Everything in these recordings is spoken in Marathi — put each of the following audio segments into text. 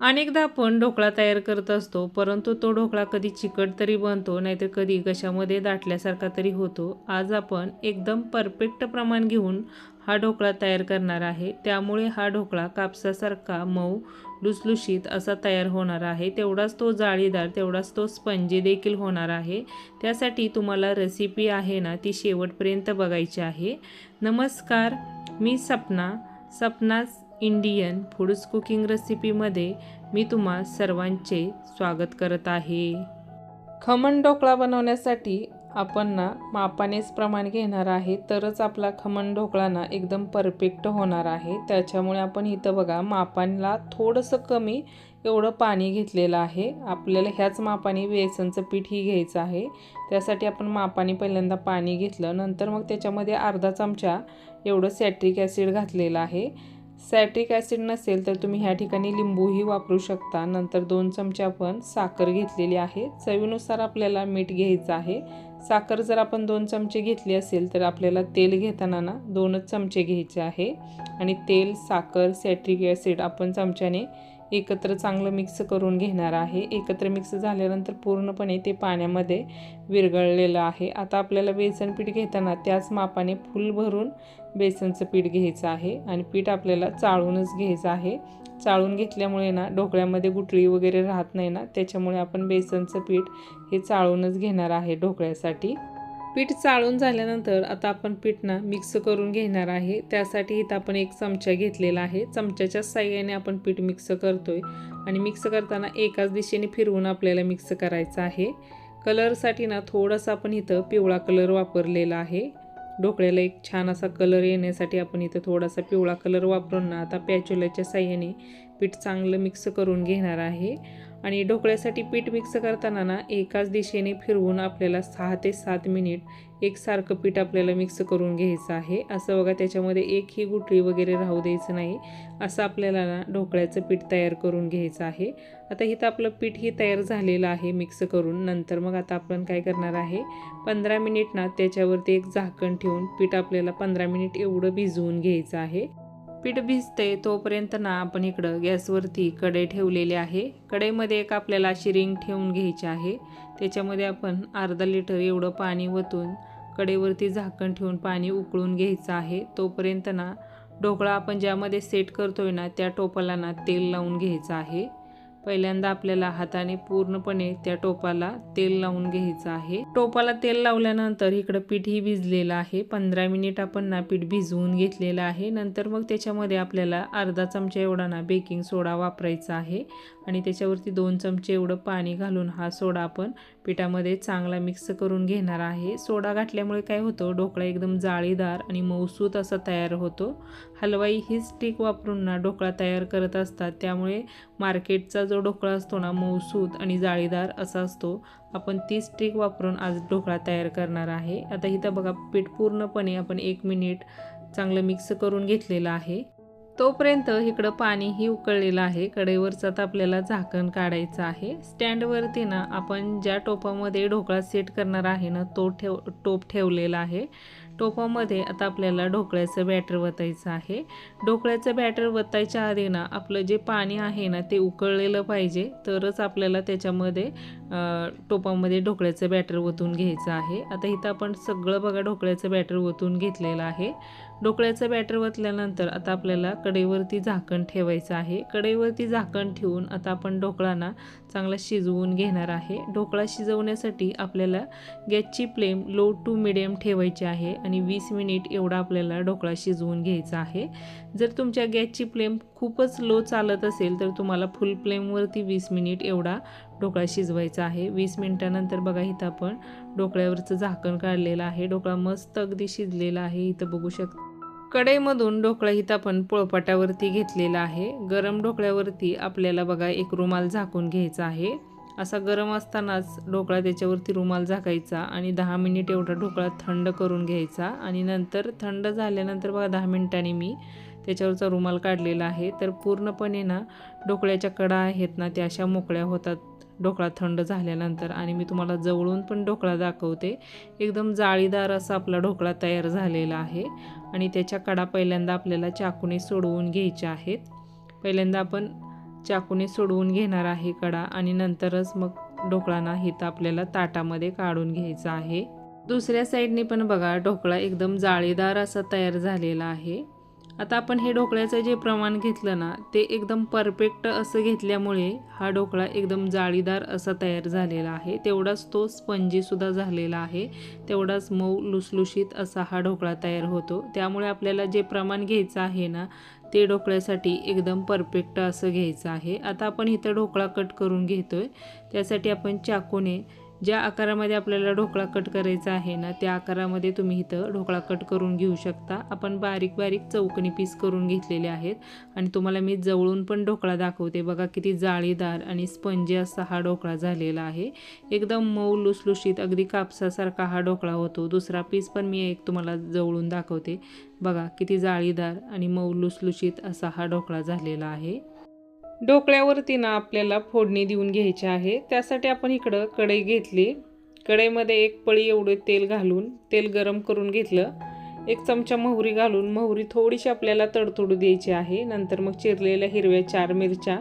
अनेकदा आपण ढोकळा तयार करत असतो परंतु तो ढोकळा कधी चिकट तरी बनतो नाहीतर कधी कशामध्ये दाटल्यासारखा तरी होतो. आज आपण एकदम परफेक्ट प्रमाण घेऊन हा ढोकळा तयार करणार आहे. त्यामुळे हा ढोकळा कापसासारखा मऊ लुसलुशीत असा तयार होणार आहे. तेवढाच तो जाळीदार तेवढाच तो स्पंजी देखील होणार आहे. त्यासाठी तुम्हाला रेसिपी आहे ना ती शेवटपर्यंत बघायची आहे. नमस्कार मी सपना सपनाच इंडियन फूड्स कुकिंग रेसिपीमध्ये मी तुम्हा सर्वांचे स्वागत करत आहे. खमण ढोकळा बनवण्यासाठी आपण ना मापानेच प्रमाण घेणार आहे तरच आपला खमण ढोकळा ना एकदम परफेक्ट होणार आहे. त्याच्यामुळे आपण इथं बघा मापांना थोडंसं कमी एवढं पाणी घेतलेलं आहे. आपल्याला ह्याच मापाने बेसनचं पीठही घ्यायचं आहे. त्यासाठी आपण मापाने पहिल्यांदा पाणी घेतलं नंतर मग त्याच्यामध्ये अर्धा चमचा एवढं सॅट्रिक ॲसिड घातलेलं आहे. सॅट्रिक ॲसिड नसेल तर तुम्ही ह्या ठिकाणी लिंबूही वापरू शकता. नंतर दोन चमचे आपण साखर घेतलेली आहे. चवीनुसार आपल्याला मीठ घ्यायचं आहे. साखर जर आपण दोन चमचे घेतली असेल तर आपल्याला तेल घेताना ना दोनच चमचे घ्यायचे आहे. आणि तेल साखर सॅट्रिक ॲसिड आपण चमच्याने एकत्र चांगलं मिक्स करून घेणार आहे. एकत्र मिक्स झाल्यानंतर पूर्णपणे ते पाण्यामध्ये विरघळलेलं आहे. आता आपल्याला बेसन पीठ घेताना त्याच मापाने फुल भरून बेसनचं पीठ घ्यायचं आहे आणि पीठ आपल्याला चाळूनच घ्यायचं आहे. चाळून घेतल्यामुळे ना ढोकळ्यामध्ये गुटळी वगैरे राहत नाही ना त्याच्यामुळे आपण बेसनचं पीठ हे चाळूनच घेणार आहे ढोकळ्यासाठी. पीठ चाळून झाल्यानंतर आता आपण पीठ ना मिक्स करून घेणार आहे. त्यासाठी इथं आपण एक चमचा घेतलेला आहे. चमच्याच्या साह्याने आपण पीठ मिक्स करतोय आणि मिक्स करताना एकाच दिशेने फिरवून आपल्याला मिक्स करायचं आहे. कलरसाठी ना थोडासा आपण इथं पिवळा कलर वापरलेला आहे. ढोकळ्याला एक छान असा कलर येण्यासाठी आपण इथं थोडासा पिवळा कलर वापरून ना आता पॅचोल्याच्या साह्याने पीठ चांगलं मिक्स करून घेणार आहे. आणि ढोकळ्यासाठी पीठ मिक्स करताना ना एकाच दिशेने फिरवून आपल्याला सहा ते सात मिनिट एकसारखं पीठ आपल्याला मिक्स करून घ्यायचं आहे. असं बघा त्याच्यामध्ये एकही गुटळी वगैरे राहू द्यायचं नाही. असं आपल्याला ना ढोकळ्याचं पीठ तयार करून घ्यायचं आहे. आता इथं आपलं पीठही तयार झालेलं आहे मिक्स करून. नंतर मग आता आपण काय करणार आहे पंधरा मिनिट ना त्याच्यावरती एक झाकण ठेवून पीठ आपल्याला पंधरा मिनिट एवढं भिजवून घ्यायचं आहे. पीठ भिजते तोपर्यंत ना आपण इकडं गॅसवरती कढई ठेवलेली आहे. कढईमध्ये एक आपल्याला अशी रिंग ठेवून घ्यायची आहे. त्याच्यामध्ये आपण अर्धा लिटर एवढं पाणी वतून कढईवरती झाकण ठेवून पाणी उकळून घ्यायचं आहे. तोपर्यंत ना ढोकळा आपण ज्यामध्ये सेट करतोय ना त्या टोपाला ना तेल लावून घ्यायचं आहे. पहिल्यांदा आपल्याला हाताने पूर्णपणे त्या टोपाला तेल लावून घ्यायचं आहे. टोपाला तेल लावल्यानंतर इकडं पीठही भिजलेलं आहे. पंधरा मिनिट आपण ना पीठ भिजवून घेतलेलं आहे. नंतर मग त्याच्यामध्ये आपल्याला अर्धा चमचा एवढा ना बेकिंग सोडा वापरायचा आहे. आणि त्याच्यावरती दोन चमचे एवढं पाणी घालून हा सोडा आपण पिठामध्ये चांगला मिक्स करून घेणार आहे. सोडा घातल्यामुळे काय होतं ढोकळा एकदम जाळीदार आणि मौसूत असा तयार होतो. हलवाई हीच स्टिक वापरून ना ढोकळा तयार करत असतात. त्यामुळे मार्केटचा जो ढोकळा असतो ना मऊसूत आणि जाळीदार असा असतो आपण ती ट्रिक वापरून आज ढोकळा तयार करणार आहे. आता इथं बघा पीठ पूर्णपणे आपण एक मिनिट चांगलं मिक्स करून घेतलेलं आहे. तोपर्यंत इकडं पाणीही उकळलेलं आहे. कडेवरचं आता आपल्याला झाकण काढायचं आहे. स्टँडवरती ना आपण ज्या टोपामध्ये ढोकळा सेट करणार आहे ना तो ठेव टोप ठेवलेला आहे. टोपामध्ये आता आपल्याला ढोकळ्याचं बॅटर वतायचं आहे. ढोकळ्याचं बॅटर वतायच्या आधी ना आपलं जे पाणी आहे ना ते उकळलेलं पाहिजे. तरच आपल्याला त्याच्यामध्ये टोपामध्ये ढोकळ्याचं बॅटर ओतून घ्यायचं आहे. आता इथं आपण सगळं बघा ढोकळ्याचं बॅटर ओतून घेतलेलं आहे. ढोकळ्याचं बॅटर वतल्यानंतर आता आपल्याला कढईवरती झाकण ठेवायचं आहे. कढईवरती झाकण ठेवून आता आपण ढोकळाना चांगला शिजवून घेणार आहे. ढोकळा शिजवण्यासाठी आपल्याला गॅसची फ्लेम लो टू मिडियम ठेवायची आहे आणि वीस मिनिट एवढा आपल्याला ढोकळा शिजवून घ्यायचा आहे. जर तुमच्या गॅसची फ्लेम खूपच लो चालत असेल तर तुम्हाला फुल फ्लेमवरती वीस मिनिट एवढा ढोकळा शिजवायचा आहे. वीस मिनिटानंतर बघा इथं आपण ढोकळ्यावरचं झाकण काढलेलं आहे. ढोकळा मस्त अगदी शिजलेला आहे. इथं बघू शकता कढईमधून ढोकळा आपण पोळपाटावरती घेतलेला आहे. गरम ढोकळ्यावरती आपल्याला बघा एक रुमाल झाकून घ्यायचा आहे. असा गरम असतानाच ढोकळा त्याच्यावरती रुमाल झाकायचा आणि दहा मिनिट एवढा ढोकळा थंड करून घ्यायचा. आणि नंतर थंड झाल्यानंतर बघा दहा मिनिटांनी मी त्याच्यावरचा रुमाल काढलेला आहे. तर पूर्णपणे ना ढोकळ्याच्या कडा आहेत ना त्या अशा मोकळ्या होतात. ढोकळा थंड झाल्यानंतर आणि मी तुम्हाला जवळून पण ढोकळा दाखवते. एकदम जाळीदार असा आपला ढोकळा तयार झालेला आहे. आणि त्याच्या कडा पहिल्यांदा आपल्याला चाकूने सोडवून घ्यायच्या आहेत. पहिल्यांदा आपण चाकूने सोडवून घेणार आहे कडा आणि नंतरच मग ढोकळा हित आपल्याला ताटामध्ये काढून घ्यायचा आहे. दुसऱ्या साईडने पण बघा ढोकळा एकदम जाळीदार असा तयार झालेला आहे. आता आपण हे ढोकळ्याचं जे प्रमाण घेतलं ना ते एकदम परफेक्ट असं घेतल्यामुळे हा ढोकळा एकदम जाळीदार असा तयार झालेला आहे. तेवढाच तो स्पंजीसुद्धा झालेला आहे. तेवढाच मऊ लुसलुशीत असा हा ढोकळा तयार होतो. त्यामुळे आपल्याला जे प्रमाण घ्यायचं आहे ना ते ढोकळ्यासाठी एकदम परफेक्ट असं घ्यायचं आहे. आता आपण इथं ढोकळा कट करून घेतो आहे त्यासाठी आपण चाकूने ज्या आकारामध्ये आपल्याला ढोकळा कट करायचा आहे ना त्या आकारामध्ये तुम्ही इथं ढोकळा कट करून घेऊ शकता. आपण बारीक बारीक चौकणी पीस करून घेतलेले आहेत. आणि तुम्हाला मी जवळून पण ढोकळा दाखवते. बघा किती जाळीदार आणि स्पंजी असा हा ढोकळा झालेला आहे. एकदम मऊ लुसलुशीत अगदी कापसासारखा हा ढोकळा होतो. दुसरा पीस पण मी एक तुम्हाला जवळून दाखवते. बघा किती जाळीदार आणि मऊ लुसलुशीत असा हा ढोकळा झालेला आहे. ढोकळ्यावरती ना आपल्याला फोडणी देऊन घ्यायची आहे. त्यासाठी आपण इकडं कढई घेतली. कढईमध्ये एक पळी एवढे तेल घालून तेल गरम करून घेतलं. एक चमचा मोहरी घालून मोहरी थोडीशी आपल्याला तडतोडू द्यायची आहे. नंतर मग चिरलेल्या हिरव्या चार मिरच्या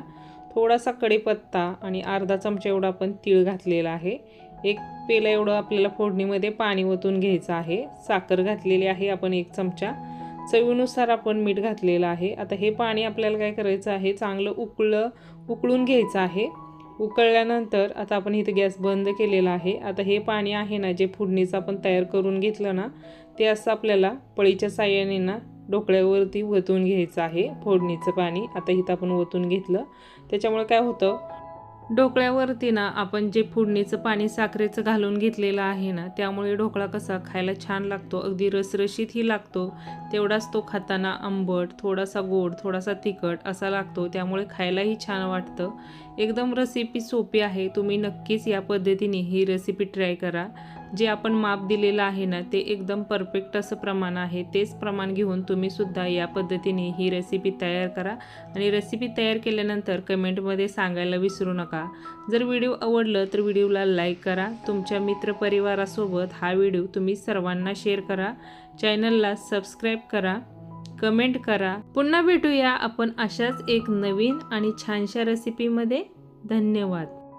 थोडासा कढीपत्ता आणि अर्धा चमचा एवढा आपण तीळ घातलेला आहे. एक पेला एवढं आपल्याला फोडणीमध्ये पाणी ओतून घ्यायचं आहे. साखर घातलेली आहे आपण एक चमचा. चवीनुसार आपण मीठ घातलेलं आहे. आता हे पाणी आपल्याला काय करायचं आहे? चांगलं उकळं उकळून घ्यायचं आहे. उकळल्यानंतर आता आपण इथं गॅस बंद केलेला आहे. आता हे पाणी आहे ना जे फोडणीचं आपण तयार करून घेतलं ना ते असं आपल्याला पळीच्या साह्याने ना ढोकळ्यावरती ओतून घ्यायचं आहे फोडणीचं पाणी. आता इथं आपण ओतून घेतलं. त्याच्यामुळे काय होतं? ढोकळ्यावरती ना आपण जे फोडणीचं पाणी साखरेचं घालून घेतलेलं आहे ना त्यामुळे ढोकळा कसा खायला छान लागतो अगदी रसरशीतही लागतो. तेवढाच तो खाताना आंबट थोडासा गोड थोडासा तिखट असा लागतो त्यामुळे खायलाही छान वाटतं. एकदम रेसिपी सोपी आहे तुम्ही नक्कीच या पद्धतीने ही रेसिपी ट्राय करा. जे आपण माप दिलेलं आहे ना ते एकदम परफेक्ट असं प्रमाण आहे. तेच प्रमाण घेऊन तुम्ही सुद्धा या पद्धतीने ही रेसिपी तयार करा. आणि रेसिपी तयार केल्यानंतर कमेंटमध्ये सांगायला विसरू नका. जर व्हिडिओ आवडलं तर व्हिडिओला लाईक करा. तुमच्या मित्रपरिवारासोबत हा व्हिडिओ तुम्ही सर्वांना शेअर करा. चॅनलला सबस्क्राईब करा. कमेंट करा. पुन्हा भेटूया आपण अशाच एक नवीन आणि छानशा रेसिपीमध्ये धन्यवाद.